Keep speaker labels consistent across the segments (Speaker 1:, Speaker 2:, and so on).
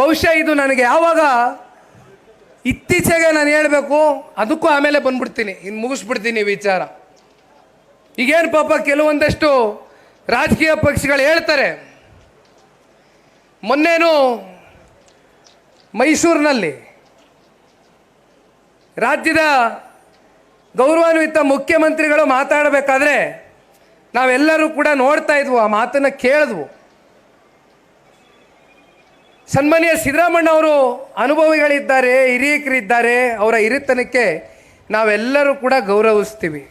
Speaker 1: ಬಹುಶಃ ಇದು ನನಗೆ ಯಾವಾಗ ಇತ್ತೀಚೆಗೆ ನಾನು ಹೇಳಬೇಕು, ಅದಕ್ಕೂ ಆಮೇಲೆ ಬಂದ್ಬಿಡ್ತೀನಿ ಇನ್ನು ಮುಗಿಸ್ಬಿಡ್ತೀನಿ ವಿಚಾರ. ಈಗೇನು ಪಾಪ ಕೆಲವೊಂದಷ್ಟು ರಾಜಕೀಯ ಪಕ್ಷಗಳು ಹೇಳ್ತಾರೆ, ಮೊನ್ನೇನು ಮೈಸೂರಿನಲ್ಲಿ ರಾಜ್ಯದ ಗೌರವಾನ್ವಿತ ಮುಖ್ಯಮಂತ್ರಿಗಳು ಮಾತಾಡಬೇಕಾದ್ರೆ ನಾವೆಲ್ಲರೂ ಕೂಡ ನೋಡ್ತಾ ಇದ್ವು, ಆ ಮಾತನ್ನು ಕೇಳಿದ್ವು. ಸನ್ಮಾನ್ಯ ಸಿದ್ದರಾಮಣ್ಣ ಅವರು ಅನುಭವಿಗಳಿದ್ದಾರೆ, ಹಿರಿಯಕರಿದ್ದಾರೆ, ಅವರ ಹಿರಿತನಕ್ಕೆ ನಾವೆಲ್ಲರೂ ಕೂಡ ಗೌರವಿಸ್ತೀವಿ.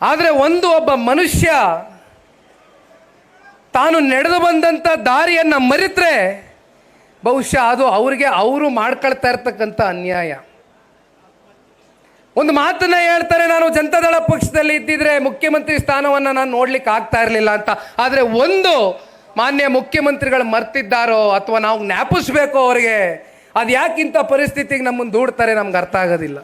Speaker 1: ಆದರೆ ಒಂದು ಒಬ್ಬ ಮನುಷ್ಯ ತಾನು ನಡೆದು ಬಂದಂಥ ದಾರಿಯನ್ನು ಮರೆತರೆ ಬಹುಶಃ ಅದು ಅವ್ರಿಗೆ ಅವರು ಮಾಡ್ಕೊಳ್ತಾ ಇರ್ತಕ್ಕಂಥ ಅನ್ಯಾಯ. ಒಂದು ಮಾತನ್ನ ಹೇಳ್ತಾರೆ, ನಾನು ಜನತಾದಳ ಪಕ್ಷದಲ್ಲಿ ಇದ್ದಿದ್ರೆ ಮುಖ್ಯಮಂತ್ರಿ ಸ್ಥಾನವನ್ನು ನಾನು ನೋಡ್ಲಿಕ್ಕೆ ಆಗ್ತಾ ಇರಲಿಲ್ಲ ಅಂತ. ಆದರೆ ಒಂದು ಮಾನ್ಯ ಮುಖ್ಯಮಂತ್ರಿಗಳು ಮರ್ತಿದ್ದಾರೋ ಅಥವಾ ನಾವು ಜ್ಞಾಪಿಸ್ಬೇಕು ಅವರಿಗೆ, ಅದು ಯಾಕಿಂಥ ಪರಿಸ್ಥಿತಿಗೆ ನಮ್ಮನ್ನು ದೂಡ್ತಾರೆ ನಮ್ಗೆ ಅರ್ಥ ಆಗೋದಿಲ್ಲ.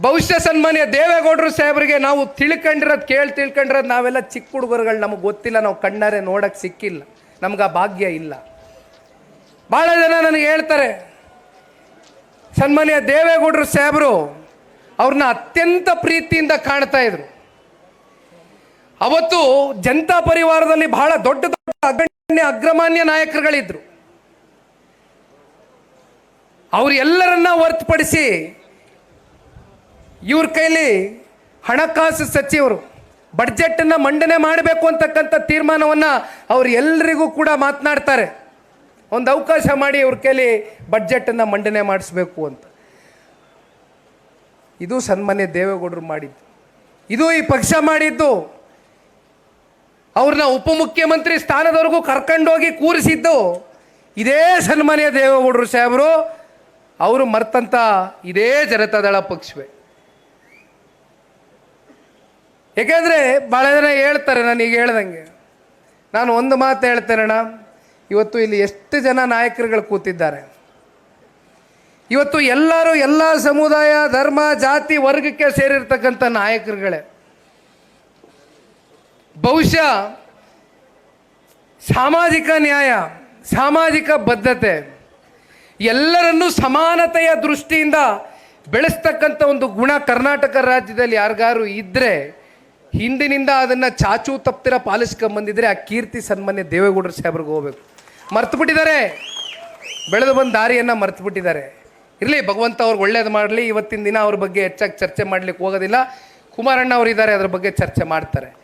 Speaker 1: ಭವಿಷ್ಯ ಸನ್ಮಾನ್ಯ ದೇವೇಗೌಡರು ಸಾಹೇಬರಿಗೆ ನಾವು ತಿಳ್ಕೊಂಡಿರೋದು ಕೇಳಿ ತಿಳ್ಕೊಂಡಿರೋದು ನಾವೆಲ್ಲ ಚಿಕ್ಕ ಹುಡುಗರುಗಳು, ನಮಗೆ ಗೊತ್ತಿಲ್ಲ, ನಾವು ಕಣ್ಣಾರೆ ನೋಡಕ್ಕೆ ಸಿಕ್ಕಿಲ್ಲ. ನಮ್ಗೆ ಆ ಭಾಗ್ಯ ಇಲ್ಲ. ಭಾಳ ಜನ ನನಗೆ ಹೇಳ್ತಾರೆ, ಸನ್ಮಾನ್ಯ ದೇವೇಗೌಡರು ಸಾಹೇಬರು ಅವ್ರನ್ನ ಅತ್ಯಂತ ಪ್ರೀತಿಯಿಂದ ಕಾಣ್ತಾ ಇದ್ರು. ಅವತ್ತು ಜನತಾ ಪರಿವಾರದಲ್ಲಿ ಬಹಳ ದೊಡ್ಡ ದೊಡ್ಡ ಅಗಣ್ಯ ಅಗ್ರಮಾನ್ಯ ನಾಯಕರುಗಳಿದ್ರು. ಅವ್ರು ಎಲ್ಲರನ್ನ ಹೊರತುಪಡಿಸಿ ಇವ್ರ ಕೈಲಿ ಹಣಕಾಸು ಸಚಿವರು ಬಡ್ಜೆಟನ್ನು ಮಂಡನೆ ಮಾಡಬೇಕು ಅಂತಕ್ಕಂಥ ತೀರ್ಮಾನವನ್ನು ಅವ್ರು ಎಲ್ಲರಿಗೂ ಕೂಡ ಮಾತನಾಡ್ತಾರೆ. ಒಂದು ಅವಕಾಶ ಮಾಡಿ ಇವ್ರ ಕೈಲಿ ಬಡ್ಜೆಟನ್ನು ಮಂಡನೆ ಮಾಡಿಸ್ಬೇಕು ಅಂತ. ಇದು ಸನ್ಮಾನ್ಯ ದೇವೇಗೌಡರು ಮಾಡಿದ್ದು. ಇದು ಈ ಪಕ್ಷ ಮಾಡಿದ್ದು. ಅವ್ರನ್ನ ಉಪಮುಖ್ಯಮಂತ್ರಿ ಸ್ಥಾನದವರೆಗೂ ಕರ್ಕೊಂಡೋಗಿ ಕೂರಿಸಿದ್ದು ಇದೇ ಸನ್ಮಾನ್ಯ ದೇವೇಗೌಡರು ಸಾಹೇಬರು. ಅವರು ಮರ್ತಂತ ಇದೇ ಜನತಾದಳ ಪಕ್ಷವೇ. ಏಕೆಂದರೆ ಭಾಳ ಜನ ಹೇಳ್ತಾರೆ, ನಾನು ಈಗ ಹೇಳ್ದಂಗೆ. ನಾನು ಒಂದು ಮಾತು ಹೇಳ್ತೇನಣ್ಣ ಇವತ್ತು ಇಲ್ಲಿ ಎಷ್ಟು ಜನ ನಾಯಕರುಗಳು ಕೂತಿದ್ದಾರೆ. ಇವತ್ತು ಎಲ್ಲರೂ ಎಲ್ಲ ಸಮುದಾಯ, ಧರ್ಮ, ಜಾತಿ, ವರ್ಗಕ್ಕೆ ಸೇರಿರ್ತಕ್ಕಂಥ ನಾಯಕರುಗಳೇ. ಬಹುಶಃ ಸಾಮಾಜಿಕ ನ್ಯಾಯ, ಸಾಮಾಜಿಕ ಬದ್ಧತೆ ಎಲ್ಲರನ್ನೂ ಸಮಾನತೆಯ ದೃಷ್ಟಿಯಿಂದ ಬೆಳೆಸ್ತಕ್ಕಂಥ ಒಂದು ಗುಣ ಕರ್ನಾಟಕ ರಾಜ್ಯದಲ್ಲಿ ಯಾರಿಗಾರು ಇದ್ದರೆ ಹಿಂದಿನಿಂದ ಅದನ್ನು ಚಾಚು ತಪ್ತಿರ ಪಾಲಿಸ್ಕೊಂಬಂದಿದ್ರೆ ಆ ಕೀರ್ತಿ ಸನ್ಮಾನ್ಯ ದೇವೇಗೌಡರು ಸಾಹೇಬ್ರಿಗೆ ಹೋಗ್ಬೇಕು. ಮರ್ತು ಬಿಟ್ಟಿದ್ದಾರೆ. ಬೆಳೆದು ಬಂದ ದಾರಿಯನ್ನು ಮರ್ತು ಬಿಟ್ಟಿದ್ದಾರೆ. ಇರಲಿ, ಭಗವಂತ ಅವ್ರಿಗೆ ಒಳ್ಳೇದು ಮಾಡಲಿ, ಇವತ್ತಿನ ದಿನ ಅವ್ರ ಬಗ್ಗೆ ಹೆಚ್ಚಾಗಿ ಚರ್ಚೆ ಮಾಡ್ಲಿಕ್ಕೆ ಹೋಗೋದಿಲ್ಲ. ಕುಮಾರಣ್ಣ ಅವರಿದ್ದಾರೆ, ಅದ್ರ ಬಗ್ಗೆ ಚರ್ಚೆ ಮಾಡ್ತಾರೆ.